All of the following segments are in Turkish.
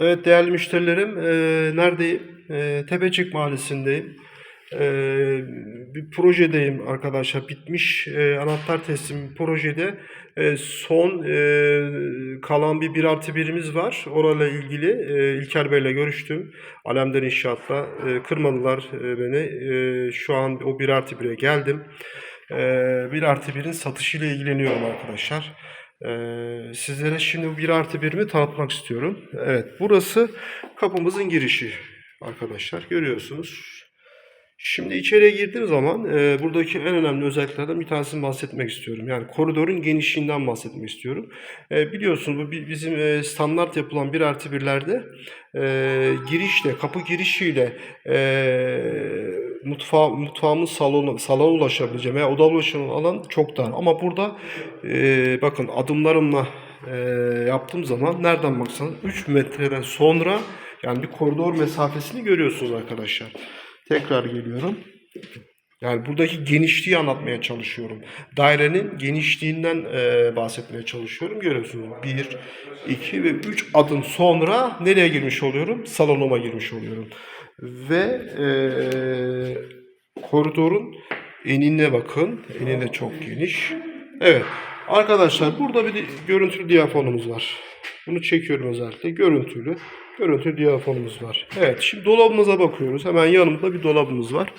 Evet değerli müşterilerim, eee, neredeyim? Eee, Tepecik Mahallesi'ndeyim. Eee, bir projedeyim arkadaşlar. Bitmiş eee, anahtar teslim projede eee, son eee, kalan bir 1 artı birimiz var. Orayla ilgili eee, İlker Bey'le görüştüm. Alemdar İnşaat'la. Eee, kırmadılar eee, beni. Eee, şu an o 1 artı 1'e geldim. Eee 1 artı 1'in satışıyla ilgileniyorum arkadaşlar. Ee, sizlere şimdi bu 1 artı 1'mi tanıtmak istiyorum. Evet burası kapımızın girişi arkadaşlar görüyorsunuz. Şimdi içeriye girdiğim zaman e, buradaki en önemli özelliklerden bir tanesini bahsetmek istiyorum. Yani koridorun genişliğinden bahsetmek istiyorum. E, biliyorsunuz bu bi- bizim e, standart yapılan 1 artı 1'lerde e, girişle, kapı girişiyle e, mutfağı, mutfağımın salonu, salona ulaşabileceğim veya oda ulaşabileceğim alan çok dar. Ama burada e, bakın adımlarımla e, yaptığım zaman nereden baksanız 3 metreden sonra yani bir koridor mesafesini görüyorsunuz arkadaşlar. Tekrar geliyorum. Yani buradaki genişliği anlatmaya çalışıyorum. Dairenin genişliğinden e, bahsetmeye çalışıyorum. Görüyorsunuz 1, 2 ve 3 adım sonra nereye girmiş oluyorum? Salonuma girmiş oluyorum. Ve e, koridorun enine bakın. Eni de çok geniş. Evet. Arkadaşlar burada bir görüntülü diyafonumuz var. Bunu çekiyorum özellikle. Görüntülü. Görüntülü diyafonumuz var. Evet. Şimdi dolabımıza bakıyoruz. Hemen yanımda bir dolabımız var.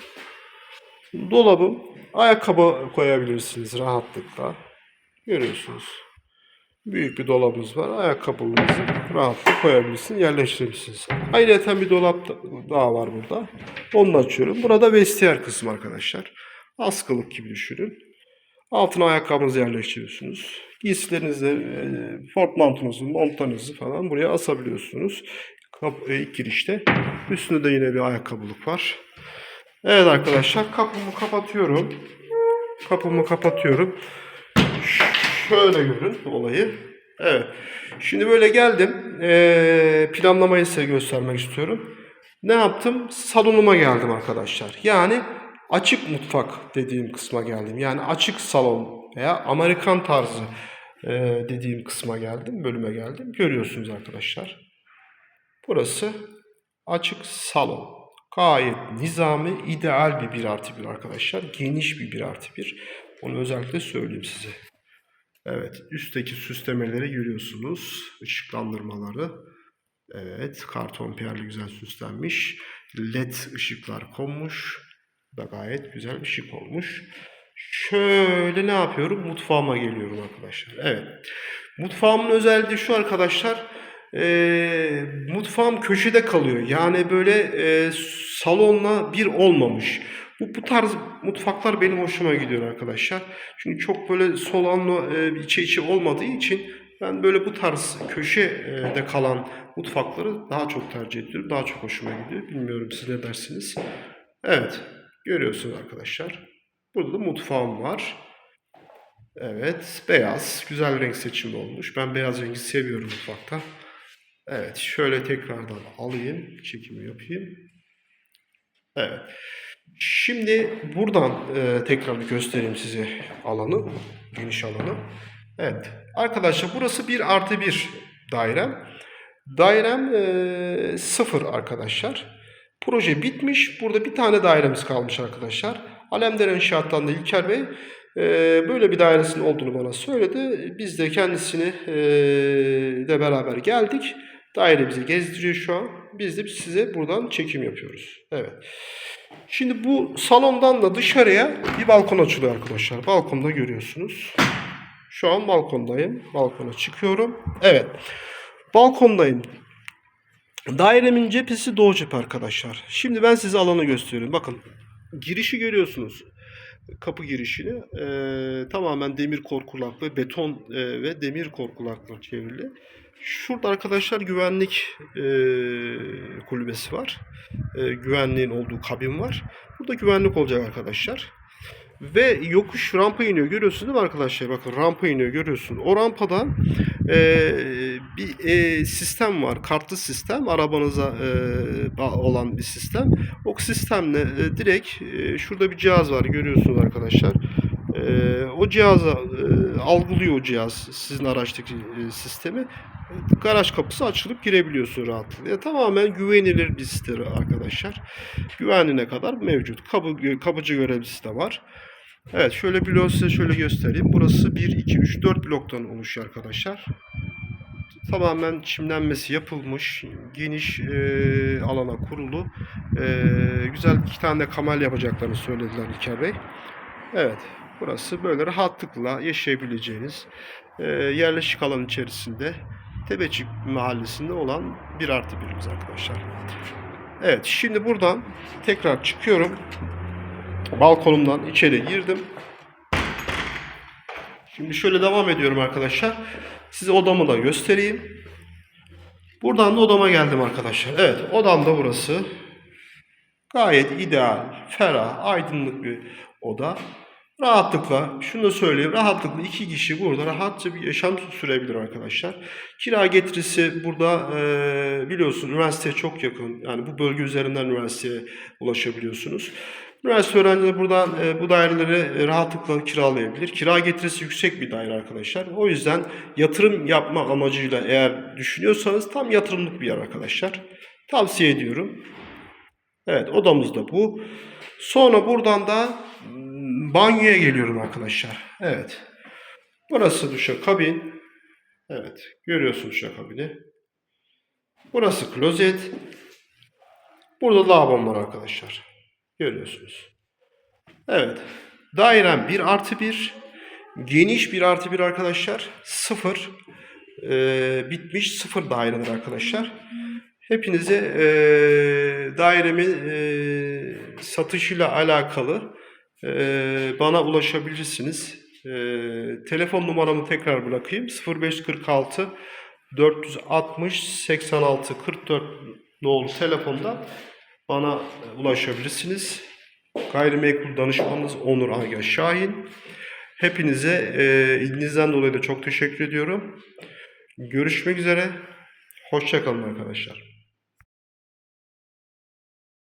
Dolabım ayakkabı koyabilirsiniz rahatlıkla. Görüyorsunuz. Büyük bir dolabımız var. Ayakkabılarınızı rahatlıkla koyabilirsiniz, yerleştirebilirsiniz. Ayrıca bir dolap da- daha var burada. Onu açıyorum. Burada vestiyer kısmı arkadaşlar. Askılık gibi düşünün. Altına ayakkabınızı yerleştiriyorsunuz. Giysilerinizi, e, portmantonuzu, montlarınızı falan buraya asabiliyorsunuz. Kap, e, ilk girişte. Üstünde de yine bir ayakkabılık var. Evet arkadaşlar kapımı kapatıyorum. Kapımı kapatıyorum. Şöyle görün olayı. Evet. Şimdi böyle geldim. Ee, planlamayı size göstermek istiyorum. Ne yaptım? Salonuma geldim arkadaşlar. Yani açık mutfak dediğim kısma geldim. Yani açık salon veya Amerikan tarzı e, dediğim kısma geldim. Bölüme geldim. Görüyorsunuz arkadaşlar. Burası açık salon. Gayet nizami, ideal bir 1 artı 1 arkadaşlar. Geniş bir 1 artı 1. Onu özellikle söyleyeyim size. Evet, üstteki süslemeleri görüyorsunuz. Işıklandırmaları. Evet, karton piyerli güzel süslenmiş. LED ışıklar konmuş. Da gayet güzel bir şık olmuş. Şöyle ne yapıyorum? Mutfağıma geliyorum arkadaşlar. Evet. Mutfağımın özelliği şu arkadaşlar. Eee, mutfağım köşede kalıyor. Yani böyle eee, salonla bir olmamış. Bu, bu tarz mutfaklar benim hoşuma gidiyor arkadaşlar. Çünkü çok böyle solanlı eee, içe içe olmadığı için ben böyle bu tarz köşede kalan mutfakları daha çok tercih ediyorum. Daha çok hoşuma gidiyor. Bilmiyorum siz ne dersiniz. Evet. Görüyorsunuz arkadaşlar. Burada da mutfağım var. Evet. Beyaz. Güzel renk seçimi olmuş. Ben beyaz rengi seviyorum mutfakta. Evet. Şöyle tekrardan alayım. Çekimi yapayım. Evet. Şimdi buradan e, tekrar bir göstereyim size alanı. Geniş alanı. Evet. Arkadaşlar burası 1 artı 1 dairem. Dairem e, sıfır arkadaşlar. Proje bitmiş. Burada bir tane dairemiz kalmış arkadaşlar. Alemdar İnşaat'tan da İlker Bey e, böyle bir dairesinin olduğunu bana söyledi. Biz de kendisini e, de beraber geldik. Daire bizi gezdiriyor şu an. Biz de size buradan çekim yapıyoruz. Evet. Şimdi bu salondan da dışarıya bir balkon açılıyor arkadaşlar. Balkonda görüyorsunuz. Şu an balkondayım. Balkona çıkıyorum. Evet. Balkondayım. Dairemin cephesi doğu cephe arkadaşlar. Şimdi ben size alanı gösteriyorum. Bakın girişi görüyorsunuz. Kapı girişini Ee, tamamen demir korkulaklı, beton e, ve demir korkulaklı çevrili. Şurada arkadaşlar güvenlik e, kulübesi var. E, güvenliğin olduğu kabin var. Burada güvenlik olacak arkadaşlar. Ve yokuş rampa iniyor görüyorsunuz değil mi arkadaşlar? Bakın rampa iniyor görüyorsunuz. O rampada e, bir e, sistem var. Kartlı sistem. Arabanıza e, olan bir sistem. O sistemle e, direkt e, şurada bir cihaz var görüyorsunuz arkadaşlar. Ee, o cihaza e, algılıyor o cihaz sizin araçtaki e, sistemi. Garaj kapısı açılıp girebiliyorsun rahatlıkla. Tamamen güvenilir bir site arkadaşlar. Güvenliğine kadar mevcut. Kapı, kapıcı görevlisi de var. Evet şöyle bloğu size şöyle göstereyim. Burası 1, 2, 3, 4 bloktan oluşuyor arkadaşlar. Tamamen çimlenmesi yapılmış, geniş e, alana kurulu. E, güzel iki tane de kamal yapacaklarını söylediler İlker Bey. Evet, burası böyle rahatlıkla yaşayabileceğiniz e, yerleşik alan içerisinde Tebecik mahallesinde olan bir artı birimiz arkadaşlar. Evet, şimdi buradan tekrar çıkıyorum. Balkonumdan içeri girdim. Şimdi şöyle devam ediyorum arkadaşlar. Size odamı da göstereyim. Buradan da odama geldim arkadaşlar. Evet odam da burası. Gayet ideal, ferah, aydınlık bir oda. Rahatlıkla, şunu da söyleyeyim, rahatlıkla iki kişi burada rahatça bir yaşam sürebilir arkadaşlar. Kira getirisi burada e, biliyorsun üniversiteye çok yakın. Yani bu bölge üzerinden üniversiteye ulaşabiliyorsunuz. Üniversite öğrencileri buradan e, bu daireleri rahatlıkla kiralayabilir. Kira getirisi yüksek bir daire arkadaşlar. O yüzden yatırım yapma amacıyla eğer düşünüyorsanız tam yatırımlık bir yer arkadaşlar. Tavsiye ediyorum. Evet odamız da bu. Sonra buradan da banyoya geliyorum arkadaşlar. Evet. Burası duşakabin. Evet. Görüyorsunuz duşakabini. Burası klozet. Burada lavabom var arkadaşlar. Görüyorsunuz. Evet. Dairem 1 artı 1. Geniş 1 artı 1 arkadaşlar. Sıfır. Ee, bitmiş sıfır daireler arkadaşlar. Hepinize eee dairemin eee, satışıyla alakalı bana ulaşabilirsiniz. Eee, telefon numaramı tekrar bırakayım. 0546 460 86 44 nolu telefonda bana ulaşabilirsiniz. Gayrimenkul danışmanınız Onur Aga Şahin. Hepinize eee ilginizden dolayı da çok teşekkür ediyorum. Görüşmek üzere. Hoşçakalın arkadaşlar.